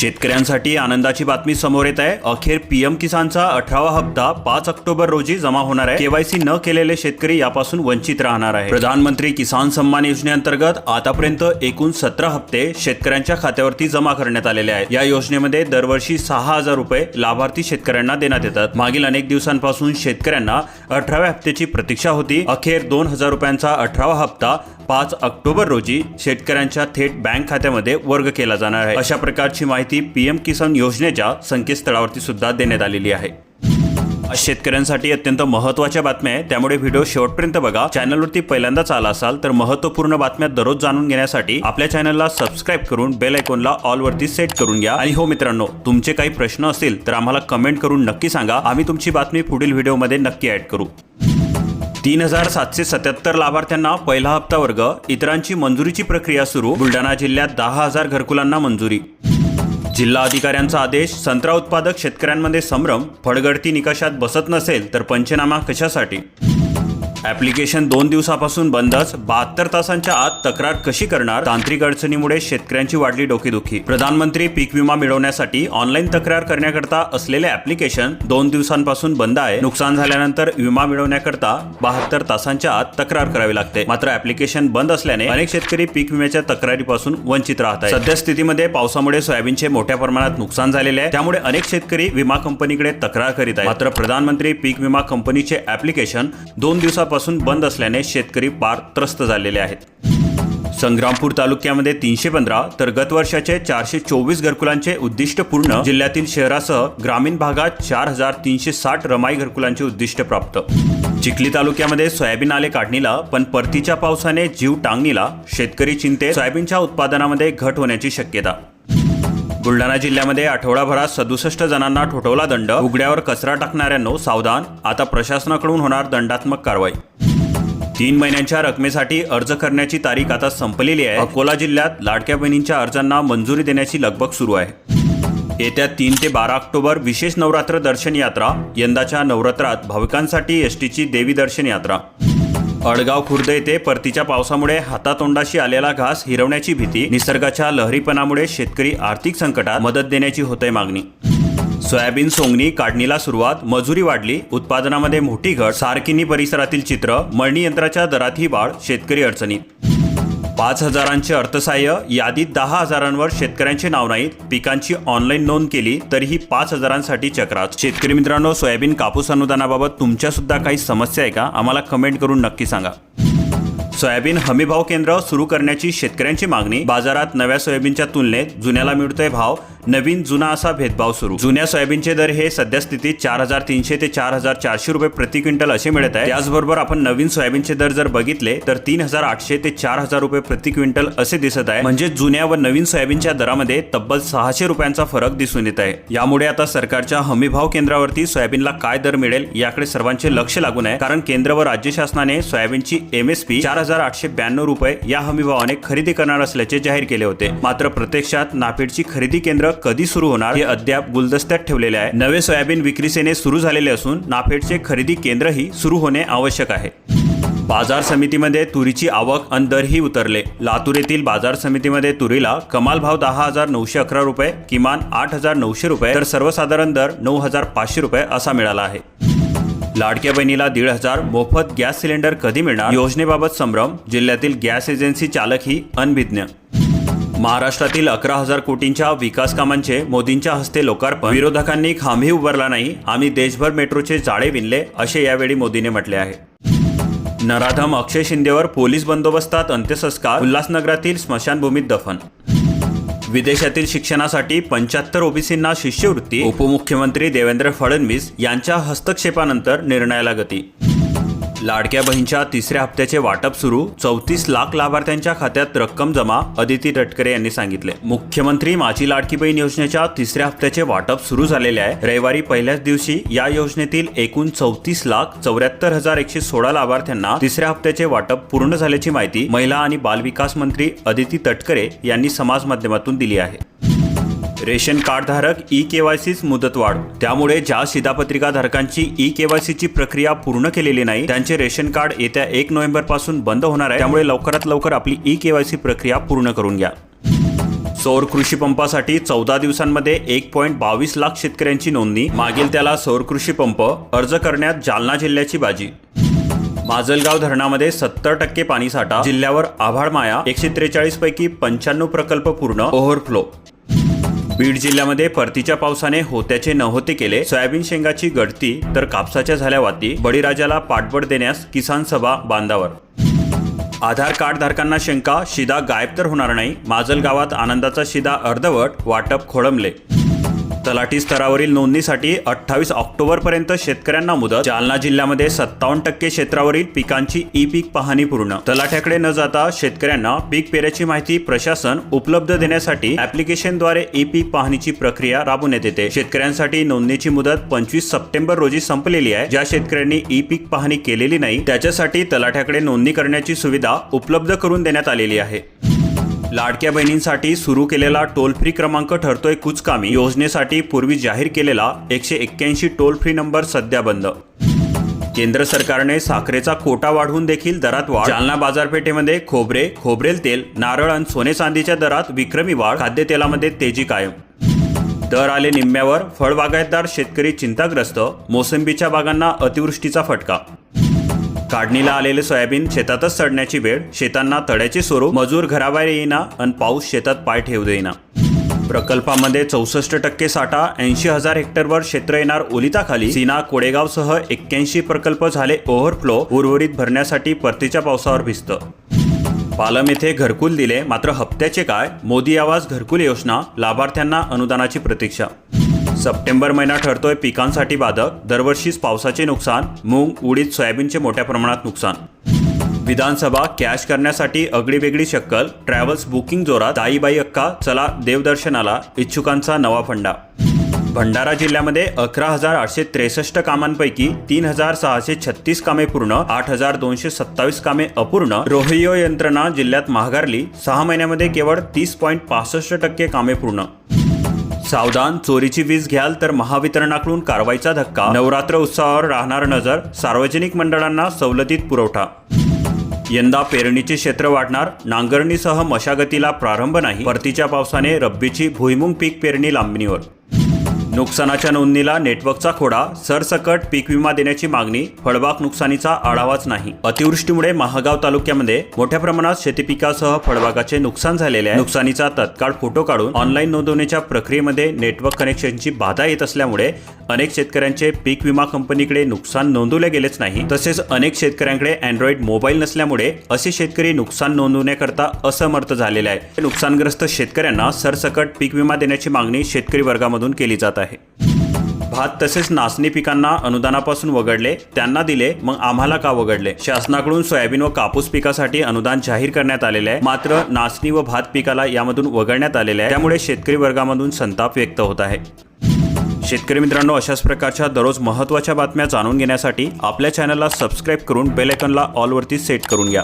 शेतकऱ्यांसाठी आनंदाची बातमी समोर येत आहे. अखेर पीएम किसानचा अठरावा हप्ता पाच ऑक्टोबर रोजी जमा होणार आहे. केवायसी न केलेले शेतकरी यापासून वंचित राहणार आहे. प्रधानमंत्री किसान सन्मान योजनेअंतर्गत आतापर्यंत एकूण सतरा हप्ते शेतकऱ्यांच्या खात्यावरती जमा करण्यात आलेले आहेत. या योजनेमध्ये दरवर्षी सहा हजार रुपये लाभार्थी शेतकऱ्यांना देण्यात येतात. मागील अनेक दिवसांपासून शेतकऱ्यांना अठराव्या हप्त्याची प्रतीक्षा होती. अखेर दोन हजार रुपयांचा अठरावा हप्ता पाच ऑक्टोबर रोजी शेतकऱ्यांच्या थेट बँक खात्यामध्ये वर्ग केला जाणार आहे. अशा प्रकारची माहिती पीएम किसान योजनेच्या संकेतस्थळावरती सुद्धा देण्यात आलेली आहे. शेतकऱ्यांसाठी अत्यंत महत्त्वाच्या बातम्या आहे त्यामुळे व्हिडिओ शेवटपर्यंत बघा. चॅनलवरती पहिल्यांदाच आला असाल तर महत्त्वपूर्ण बातम्या दररोज जाणून घेण्यासाठी आपल्या चॅनलला सबस्क्राईब करून बेल आयकॉनला ऑल वरती सेट करून घ्या. आणि हो मित्रांनो तुमचे काही प्रश्न असतील तर आम्हाला कमेंट करून नक्की सांगा. आम्ही तुमची बातमी पुढील व्हिडिओमध्ये नक्की ऍड करू. तीन हजार सातशे सत्याहत्तर लाभार्थ्यांना पहिला हप्ता वर्ग इतरांची मंजुरीची प्रक्रिया सुरू बुलढाणा जिल्ह्यात दहा हजार घरकुलांना मंजुरी. जिल्हा अधिकाऱ्यांचा आदेश संत्रा उत्पादक शेतकऱ्यांमध्ये संभ्रम फडगडती निकषात बसत नसेल तर पंचनामा कशासाठी? ऍप्लिकेशन दोन दिवसापासून बंदच. बहात्तर तासांच्या आत तक्रार कशी करणार? तांत्रिक अडचणीमुळे शेतकऱ्यांची वाढली डोकेदुखी. प्रधानमंत्री पीक विमा मिळवण्यासाठी ऑनलाईन तक्रार करण्याकरता असलेले ऍप्लिकेशन दोन दिवसांपासून बंद आहे. नुकसान झाल्यानंतर विमा मिळवण्याकरता बहात्तर तासांच्या आत तक्रार करावी लागते. मात्र ऍप्लिकेशन बंद असल्याने अनेक शेतकरी पीक विम्याच्या तक्रारीपासून वंचित राहत आहेत. सध्या स्थितीमध्ये पावसामुळे सोयाबीनचे मोठ्या प्रमाणात नुकसान झालेले आहे. त्यामुळे अनेक शेतकरी विमा कंपनीकडे तक्रार करीत आहेत. मात्र प्रधानमंत्री पीक विमा कंपनीचे ऍप्लिकेशन दोन दिवसापासून बंद असल्याने शेतकरी पार त्रस्त झालेले आहेत. संग्रामपूर तालुक्यामध्ये तीनशे पंधरा तर गत वर्षाचे चारशे चोवीस घरकुलांचे उद्दिष्ट पूर्ण जिल्ह्यातील शहरासह ग्रामीण भागात चार हजार तीनशे साठ रमाई घरकुलांचे उद्दिष्ट प्राप्त. चिखली तालुक्यामध्ये सोयाबीन आले काढणीला पण परतीच्या पावसाने जीव टांगणीला शेतकरी चिंतेत सोयाबीनच्या उत्पादनामध्ये घट होण्याची शक्यता बुलढाणा जिल्ह्यामध्ये आठवडाभरात सदुसष्ट जणांना ठोठवला दंड. उघड्यावर कचरा टाकणाऱ्यांनो सावधान. आता प्रशासनाकडून होणार दंडात्मक कारवाई. तीन महिन्यांच्या रकमेसाठी अर्ज करण्याची तारीख आता संपलेली आहे. अकोला जिल्ह्यात लाडक्या बहिणींच्या अर्जांना मंजुरी देण्याची लगबग सुरू आहे. येत्या तीन ते बारा ऑक्टोबर विशेष नवरात्र दर्शन यात्रा यंदाच्या नवरात्रात भाविकांसाठी एसटीची देवी दर्शन यात्रा. अडगाव खुर्द येथे परतीच्या पावसामुळे हातातोंडाशी आलेला घास हिरवण्याची भीती निसर्गाच्या लहरीपणामुळे शेतकरी आर्थिक संकटात मदत देण्याची होते मागणी. सोयाबीन सोंगणी काढणीला सुरुवात मजुरी वाढली उत्पादनामध्ये मोठी घट सारकिनी परिसरातील चित्र मळणी यंत्राच्या दरातही वाढ शेतकरी अडचणीत. पाच हजारांचे अर्थसहाय्य यादीत दहा हजारांवर शेतकऱ्यांचे नाव नाहीत पिकांची ऑनलाईन नोंद केली तरीही पाच हजारांसाठी चक्रात. शेतकरी मित्रांनो सोयाबीन कापूस अनुदानाबाबत तुमच्या सुद्धा काही समस्या आहे का? आम्हाला कमेंट करून नक्की सांगा. सोयाबीन हमीभाव केंद्र सुरू करण्याची शेतकऱ्यांची मागणी. बाजारात नव्या सोयाबीनच्या तुलनेत जुन्याला मिळतोय भाव नवीन जुना असा भेदभाव सुरू. जुन्या सोयाबीनचे दर हे सध्या स्थितीत चार हजार तीनशे ते चार हजार चारशे रुपये प्रति क्विंटल असे मिळत आहे. त्याचबरोबर आपण नवीन सोयाबीनचे दर जर बघितले तर तीन हजार आठशे ते चार हजार रुपये प्रति क्विंटल असे दिसत आहे. म्हणजे जुन्या व नवीन सोयाबीनच्या दरामध्ये तब्बल सहाशे रुपयांचा फरक दिसून येत आहे. यामुळे आता सरकारच्या हमीभाव केंद्रावरती सोयाबीनला काय दर मिळेल याकडे सर्वांचे लक्ष लागून आहे. कारण केंद्र व राज्य शासनाने सोयाबीनची एमएसपी चार हजार आठशे ब्याण्णव रुपये या हमीभावाने खरेदी करणार असल्याचे जाहीर केले होते. मात्र प्रत्यक्षात नाफेडची खरेदी केंद्र कधी सुरू होणार हे अद्याप गुलदस्त्यात ठेवलेले आहे. नवे सोयाबीन विक्री सेने सुरू झालेले असून नाफेडचे खरेदी केंद्रही सुरू होणे आवश्यक आहे. बाजार समितीमध्ये तुरीची आवक आणि दरही उतरले. लातूर येथील बाजार समितीमध्ये तुरीला कमाल भाव दहा हजार नऊशे अकरा रुपये किमान आठ हजार नऊशे रुपये तर सर्वसाधारण दर नऊ हजार पाचशे रुपये असा मिळाला आहे. लाडक्या बहिणीला दीड हजार मोफत गॅस सिलेंडर कधी मिळणार? योजनेबाबत संभ्रम जिल्ह्यातील गॅस एजन्सी चालक ही अनभिज्ञ महाराष्ट्रातील अकरा हजार कोटींच्या विकास कामांचे मोदींच्या हस्ते लोकार्पण. विरोधकांनी खांबही उभारला नाही आम्ही देशभर मेट्रोचे जाळे विणले असे यावेळी मोदीने म्हटले आहे. नराधम अक्षय शिंदेवर पोलीस बंदोबस्तात अंत्यसंस्कार उल्हासनगरातील स्मशानभूमीत दफन. विदेशातील शिक्षणासाठी पंच्याहत्तर ओबीसींना शिष्यवृत्ती उपमुख्यमंत्री देवेंद्र फडणवीस यांच्या हस्तक्षेपानंतर निर्णयाला गती. लाडक्या बहीणच्या तिसऱ्या हप्त्याचे वाटप सुरू. चौतीस लाख लाभार्थ्यांच्या खात्यात रक्कम जमा अदिती तटकरे यांनी सांगितले. मुख्यमंत्री माझी लाडकी बहीण योजनेच्या तिसऱ्या हप्त्याचे वाटप सुरू झालेले आहे. रविवारी पहिल्याच दिवशी या योजनेतील एकूण चौतीस लाख चौऱ्याहत्तर हजार एकशे सोळा लाभार्थ्यांना तिसऱ्या हप्त्याचे वाटप पूर्ण झाल्याची माहिती महिला आणि बालविकास मंत्री अदिती तटकरे यांनी समाज माध्यमातून दिली आहे. रेशन कार्डधारक ई के ई केवायसीच मुदतवाढ त्यामुळे ज्या शिधापत्रिका धारकांची ई केवायसीची प्रक्रिया पूर्ण केलेली नाही त्यांचे रेशन कार्ड येत्या एक नोव्हेंबरपासून बंद होणार आहे. त्यामुळे लवकरात लवकर आपली ई केवायसी प्रक्रिया पूर्ण करून घ्या. सौर कृषी पंपासाठी चौदा दिवसांमध्ये एक पॉईंट बावीस लाख शेतकऱ्यांची नोंदणी. मागील त्याला सौर कृषी पंप अर्ज करण्यात जालना जिल्ह्याची बाजी. माजलगाव धरणामध्ये सत्तर टक्के पाणीसाठा जिल्ह्यावर आभाळ माया एकशे त्रेचाळीस पैकी पंच्याण्णव प्रकल्प पूर्ण ओव्हरफ्लो. बीड जिल्ह्यामध्ये परतीच्या पावसाने होत्याचे नव्हते केले. सोयाबीन शेंगाची गळती तर कापसाच्या झाल्या वाती बळीराजाला पाठबळ देण्यास किसान सभा बांधावर. आधार कार्ड धारकांना शंका शिदा गायब तर होणार नाही. माजल गावात आनंदाचा शिदा अर्धवट वाटप खोळंबले. तलाठी स्तरावरील नोंदणीसाठी अठ्ठावीस ऑक्टोबरपर्यंत शेतकऱ्यांना मुदत. जालना जिल्ह्यामध्ये सत्तावन्न टक्के क्षेत्रावरील पिकांची ई पीक पाहणी पूर्ण. तलाठ्याकडे न जाता शेतकऱ्यांना पीक पेऱ्याची माहिती प्रशासन उपलब्ध देण्यासाठी ऍप्लिकेशनद्वारे ई पीक पाहणीची प्रक्रिया राबवण्यात येते. शेतकऱ्यांसाठी नोंदणीची मुदत पंचवीस सप्टेंबर रोजी संपलेली आहे. ज्या शेतकऱ्यांनी ई पीक पाहणी केलेली नाही त्याच्यासाठी तलाठ्याकडे नोंदणी करण्याची सुविधा उपलब्ध करून देण्यात आलेली आहे. लाडक्या बहिणींसाठी सुरू केलेला टोल फ्री क्रमांक ठरतोय कुचकामी. योजनेसाठी पूर्वी जाहीर केलेला एकशे एक्क्याऐंशी टोल फ्री नंबर सध्या बंद. केंद्र सरकारने साखरेचा कोटा वाढवून देखील दरात वाढ. जालना बाजारपेठेमध्ये खोबरे खोबरेल तेल नारळ आणि सोने चांदीच्या दरात विक्रमी वाढ. खाद्यतेलामध्ये तेजी कायम. दर आले निम्म्यावर फळबागायतदार शेतकरी चिंताग्रस्त. मोसंबीच्या बागांना अतिवृष्टीचा फटका. काढणीला आलेले सोयाबीन शेतातच सडण्याची वेळ शेतांना तड्याचे स्वरूप मजूर घराबाहेर येईना आणि पाऊस शेतात पाय ठेवू देईना. प्रकल्पामध्ये चौसष्ट टक्के साठा ऐंशी हजार हेक्टरवर क्षेत्र येणार ओलिताखाली. सीना कोडेगावसह एक्क्याऐंशी प्रकल्प झाले ओव्हरफ्लो उर्वरित भरण्यासाठी परतीच्या पावसावर भिजतं पालम येथे घरकुल दिले मात्र हप्त्याचे काय? मोदी आवाज घरकुल योजना लाभार्थ्यांना अनुदानाची प्रतीक्षा. सप्टेंबर महिना ठरतोय पिकांसाठी बाधक. दरवर्षीच पावसाचे नुकसान मूग उडीद सोयाबीनचे मोठ्या प्रमाणात नुकसान. विधानसभा कॅश करण्यासाठी अगडीवेगळी शक्कल ट्रॅव्हल्स बुकिंग जोरात ताईबाई अक्का चला देवदर्शनाला इच्छुकांचा नवा फंडा. भंडारा जिल्ह्यामध्ये अकरा हजार आठशे त्रेसष्ट कामांपैकी तीन हजार सहाशे छत्तीस कामे पूर्ण आठ हजार दोनशे सत्तावीस कामे अपूर्ण. रोहियो यंत्रणा जिल्ह्यात महागारली सहा महिन्यामध्ये केवळ तीस पॉईंट पासष्ट टक्के कामे पूर्ण. सावधान चोरीची वीज घ्याल तर महावितरणाकडून कारवाईचा धक्का. नवरात्र उत्सवावर राहणार नजर सार्वजनिक मंडळांना सवलतीत पुरवठा. यंदा पेरणीचे क्षेत्र वाढणार नांगरणीसह मशागतीला प्रारंभ नाही. परतीच्या पावसाने रब्बीची भुईमुंग पीक पेरणी लांबणीवर. नुकसानाच्या नोंदणीला नेटवर्कचा खोडा सरसकट पीक विमा देण्याची मागणी फळबाग नुकसानीचा आढावाच नाही. अतिवृष्टीमुळे महागाव तालुक्यामध्ये मोठ्या प्रमाणात शेतीपिकासह फळबागाचे नुकसान झालेले आहे. नुकसानीचा तत्काळ फोटो काढून ऑनलाईन नोंदवण्याच्या प्रक्रियेमध्ये नेटवर्क कनेक्शनची बाधा येत असल्यामुळे अनेक शेतकऱ्यांचे पीक विमा कंपनीकडे नुकसान नोंदवले गेलेच नाही. तसेच अनेक शेतकऱ्यांकडे अँड्रॉइड मोबाईल नसल्यामुळे असे शेतकरी नुकसान नोंदवण्याकरता असमर्थ झालेले आहे नुकसानग्रस्त शेतकऱ्यांना सरसकट पीक विमा देण्याची मागणी शेतकरी वर्गामधून केली जात आहे. भात तसेच नाचणी पिकांना अनुदानापासून वगळले त्यांना दिले मग आम्हाला का वगळले? शासनाकडून सोयाबीन व कापूस पिकासाठी अनुदान जाहीर करण्यात आलेले आहे. मात्र नाचणी व भात पिकाला यामधून वगळण्यात आलेले आहे. त्यामुळे शेतकरी वर्गामधून संताप व्यक्त होत आहे. शेतकरी मित्रांनो अशाच प्रकारच्या दररोज महत्त्वाच्या बातम्या जाणून घेण्यासाठी आपल्या चॅनलला सबस्क्राईब करून बेल ऑलवरती सेट करून घ्या.